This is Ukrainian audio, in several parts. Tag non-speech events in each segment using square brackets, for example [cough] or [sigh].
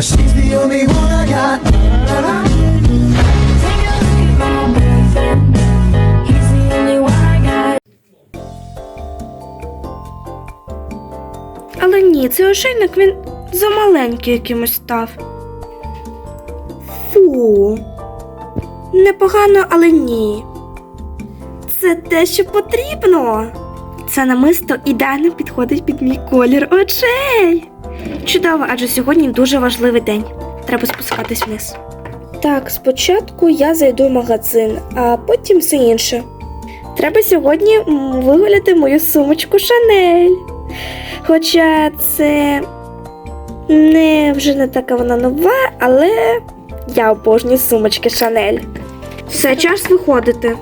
She's the only one I got. Але ні, цей ошейник він замаленький якимось став. Фу. Непогано, але ні. Це те, що потрібно. Це намисто ідеально підходить під мій колір очей. Чудово, адже сьогодні дуже важливий день. Треба спускатись вниз. Так, спочатку я зайду в магазин, а потім все інше. Треба сьогодні вигуляти мою сумочку Шанель. Хоча це не вже не така вона нова, але я обожнюю сумочки Шанель. Все час виходити.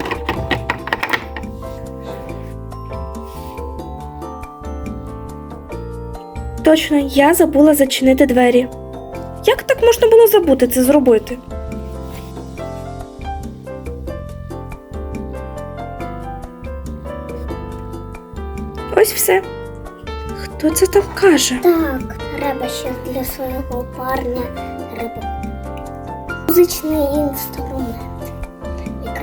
Точно, я забула зачинити двері. Як так можна було забути це зробити? Ось все. Хто це там каже? Так, треба ще для свого парня треба музичний інструмент.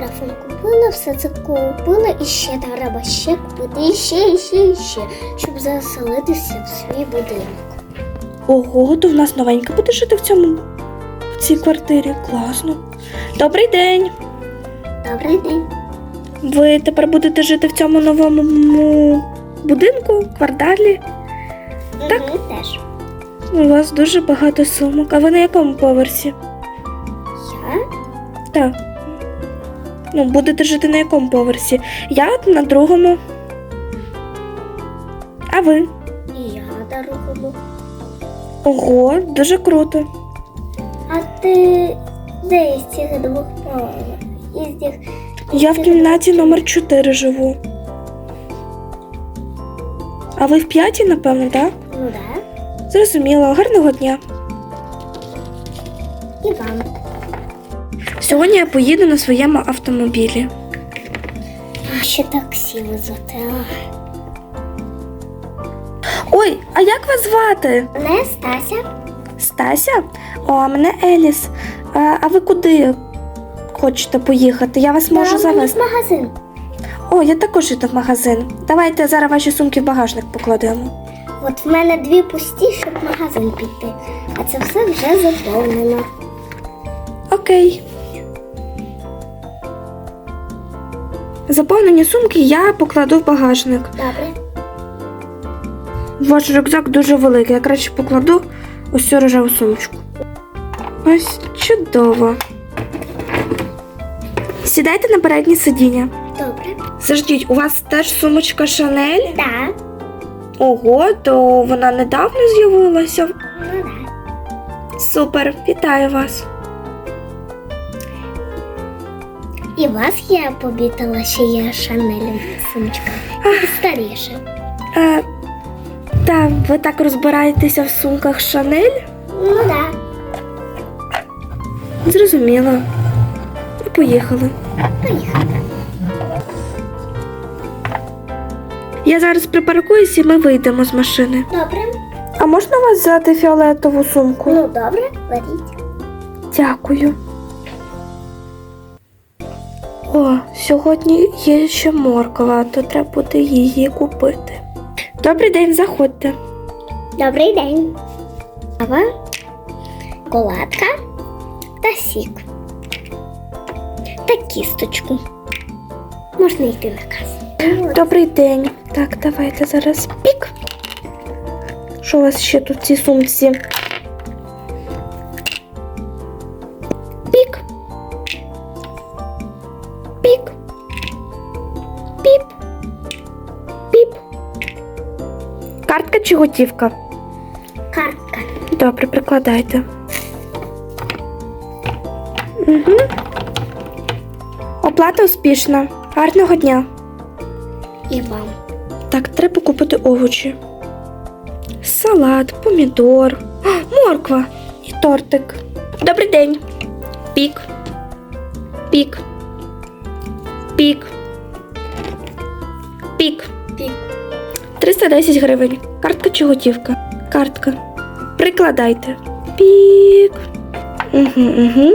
Мікрофон купила, все це купила і ще треба ще купити, і ще, і ще, і ще, щоб заселитися в свій будинок. Ого, то в нас новенька буде жити в цьому в цій квартирі. Класно. Добрий день. Добрий день. Ви тепер будете жити в цьому новому будинку, кварталі. Так. Угу, теж. У вас дуже багато сумок. А ви на якому поверсі? Я? Так. Ну, будете жити на якому поверсі? Я на другому. А ви? І я дорогому. Ого, дуже круто. А ти де із цих двох поверхів? Із цих Я в кімнаті номер 4 живу. А ви в п'ятій, напевно, так? Ну да. Зрозуміло, гарного дня. І вам. Сьогодні я поїду на своєму автомобілі. А ще таксі визвати. Ой, а як вас звати? Мене Стася. Стася? О, а мене Еліс. А, а ви куди хочете поїхати? Я вас можу Мені завести. в магазин. О, я також йду в магазин. Давайте зараз ваші сумки в багажник покладемо. От в мене дві пусті, щоб в магазин піти. А це все вже заповнено. Окей. Заповнені сумки я покладу в багажник. Добре. Ваш рюкзак дуже великий. Я краще покладу ось цю рожеву сумочку. Ось чудово. Сідайте на переднє сидіння. Добре. Заждіть, у вас теж сумочка Шанель? Так. Ого, то вона недавно з'явилася. Ну да. Супер, вітаю вас. І вас я помітила, що є Шанель сумочка. Старіша. Е, та ви так розбираєтеся в сумках Шанель? Ну да. Зрозуміло. Поїхали. Поїхали. Я зараз припаркуюсь і ми вийдемо з машини. Добре. А можна у вас взяти фіолетову сумку? Ну добре, беріть. Дякую. О, сьогодні є ще морква, то треба буде її купити. Добрий день, заходьте. Добрий день. Кава, шоколадка та сік. Та кісточку. Можна йти на касу. Добрий день. Так, давайте зараз пік. Що у вас ще тут в цій сумці? Картка чи готівка? Картка. Добре, прикладайте. Угу. Оплата успішна. Гарного дня. І вам. Так, треба купити овочі. Салат, помідор, а, морква і тортик. Добрий день. Пік. Пік. Пік. Пік. Пік. 310 гривень. Картка чи готівка? Картка. Прикладайте. Пік. Угу, угу.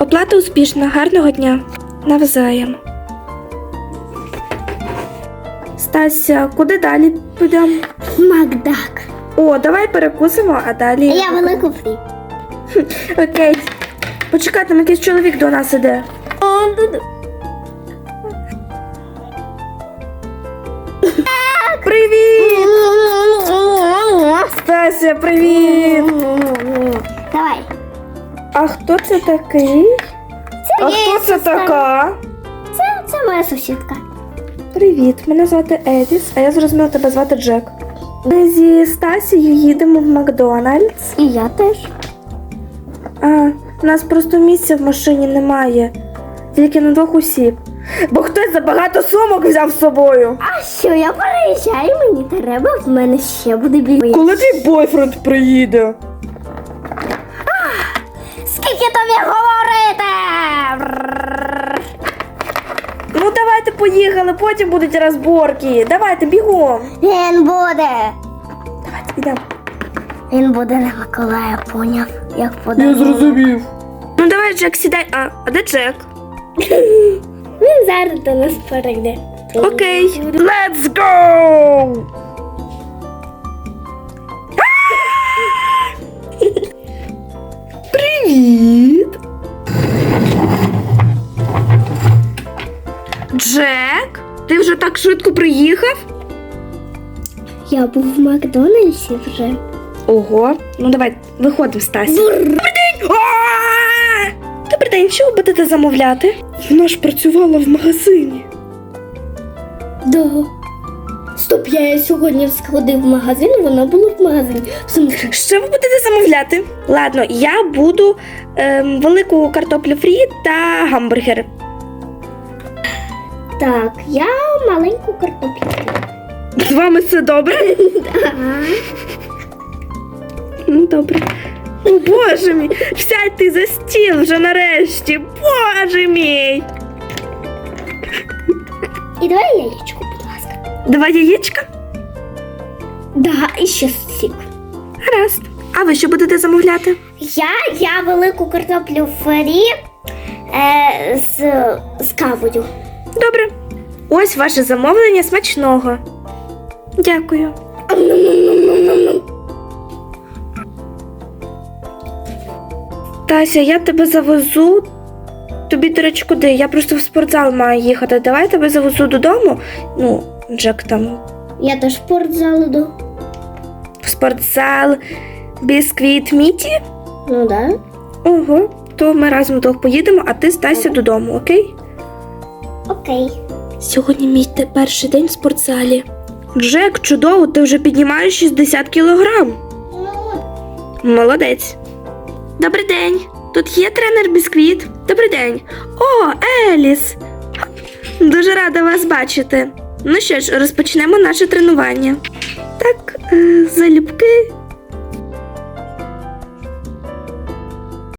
Оплата успішна. Гарного дня. Навзаєм. Стася, куди далі підемо? Макдак. О, давай перекусимо, а далі. Я велику фрі. Окей. Почекай, там якийсь чоловік до нас іде. Привіт! Стася, привіт! Давай. А хто це такий? Це А хто це така? Це, це моя сусідка. Привіт, мене звати Едіс, а я зрозуміла тебе звати Джек. Ми зі Стасією їдемо в Макдональдс. І я теж. А, у нас просто місця в машині немає. Тільки на двох осіб. Бо хтось забагато сумок взяв з собою. А що, я переїжджаю, мені треба, в мене ще буде більше. Коли твій бойфренд приїде? Скільки тобі говорити? Ну давайте поїхали, потім будуть розборки. Давайте бігом. Він буде. Давайте підемо. Він буде на Миколая, поняв, як подарунок. Ну давай, Джек, сідай. А, а де Джек? [laughs] Він зараз до нас перейде. Окей. Let's go! [laughs] Привіт! Джек, ти вже так швидко приїхав? Я був в Макдональдсі вже. Ого, ну давай, виходимо, Стасі. Добрий день! Добрий день, що ви будете замовляти? Вона ж працювала в магазині. Да. Стоп, я сьогодні сходив в магазин, воно було в магазині. В? Що ви будете замовляти? Ладно, я буду ем, велику картоплю фрі та гамбургер. Так, я маленьку картоплю. фрі. З вами все добре? [laughs] Ну, добре. О, боже мій, сядьте за стіл вже нарешті. Боже мій. І давай яєчко, будь ласка. Два яєчка? Да, і ще сік. Гаразд. А ви що будете замовляти? Я, я велику картоплю фрі е, з, з кавою. Добре. Ось ваше замовлення смачного. Дякую. Тася, я тебе завезу. Тобі, до речі, куди? Я просто в спортзал маю їхати. Давай я тебе завезу додому. Ну, Джек там Я теж в спортзал іду. в спортзал, бісквіт міті. Ну да. Ого, то ми разом двох поїдемо, а ти Стася додому, окей? Окей. Сьогодні мій перший день в спортзалі. Джек, чудово, ти вже піднімаєш 60 кілограм. Молодець. Добрий день. Тут є тренер Бісквіт. Добрий день. О, Еліс. Дуже рада вас бачити. Ну що ж, розпочнемо наше тренування. Так, е, залюбки